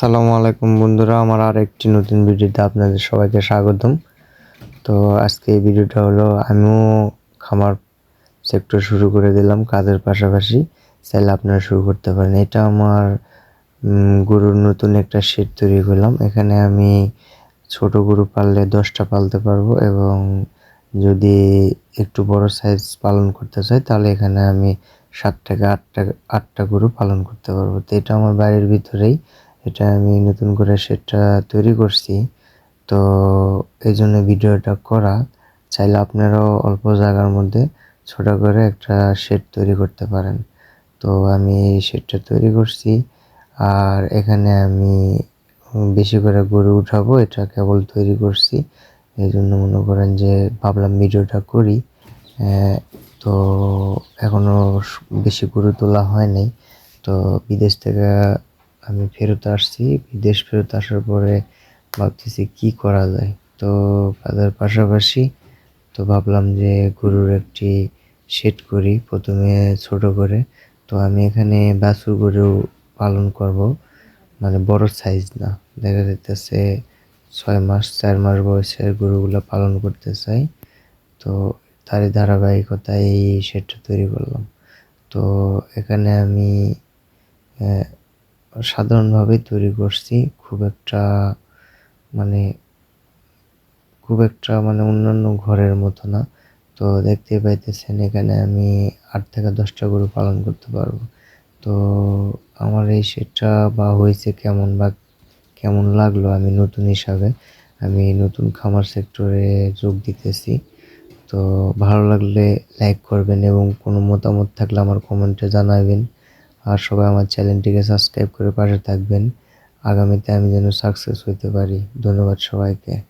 আসসালামু আলাইকুম বন্ধুরা, আমার আর একটি নতুন ভিডিওতে আপনাদের সবাইকে স্বাগতম। তো আজকে এই ভিডিওটা হলো, আমিও খামার সেক্টর শুরু করে দিলাম, কাজের পাশাপাশি। চাইলে আপনারা শুরু করতে পারেন। এটা আমার গরুর নতুন একটা শেড তৈরি করলাম। এখানে আমি ছোট গরু পাললে দশটা পালতে পারব এবং যদি একটু বড় সাইজ পালন করতে চাই, তাহলে এখানে আমি সাত থেকে আটটা আটটা গরু পালন করতে পারব। তো এটা আমার বাড়ির ভিতরেই এটা আমি নতুন করে সেটটা তৈরি করছি। তো এই জন্য ভিডিওটা করা। চাইলে আপনারাও অল্প জায়গার মধ্যে ছোট করে একটা শেড তৈরি করতে পারেন। তো আমি এই শেডটা তৈরি করছি। আর এখানে আমি বেশি করে গরু উঠাবো, এটা কেবল তৈরি করছি। এই জন্য মনে করেন যে ভাবলাম ভিডিওটা করি। তো এখনও স- বেশি গরু তোলা হয় নাই। তো বিদেশ থেকে আমি ফেরত আসছি, বিদেশ ফেরত আসার পরে ভাবতেছি কি করা যায়। তো কাজের পাশাপাশি তো ভাবলাম যে গরুর একটি শেড করি, প্রথমে ছোট করে। তো আমি এখানে বাছুর গরু পালন করব মানে বড় সাইজ না। দেখা যাইতেছে ছয় মাস, চার মাস বয়সের গরুগুলো পালন করতে চাই। তো তারই ধারাবাহিকতায় এই শেডটা তৈরি করলাম। তো এখানে আমি আহ, সাধারণভাবে তৈরি করছি খুব একটা মানে খুব একটা মানে অন্যান্য ঘরের মতো না। তো দেখতে পাইতেছেন এখানে আমি আট থেকে দশটা গরু পালন করতে পারব। তো আমার এই সেটটা বা হয়েছে কেমন বা কেমন লাগল আমি নতুন হিসাবে আমি নতুন খামার সেক্টরে যোগ দিতেছি। তো ভালো লাগলে লাইক করবেন এবং কোনো মতামত থাকলে আমার কমেন্টে জানাবেন। আর সবাই আমার চ্যানেলটিকে সাবস্ক্রাইব করে পাশে থাকবেন। আগামীতে আমি যেন সাকসেস হতে পারি। ধন্যবাদ সবাইকে।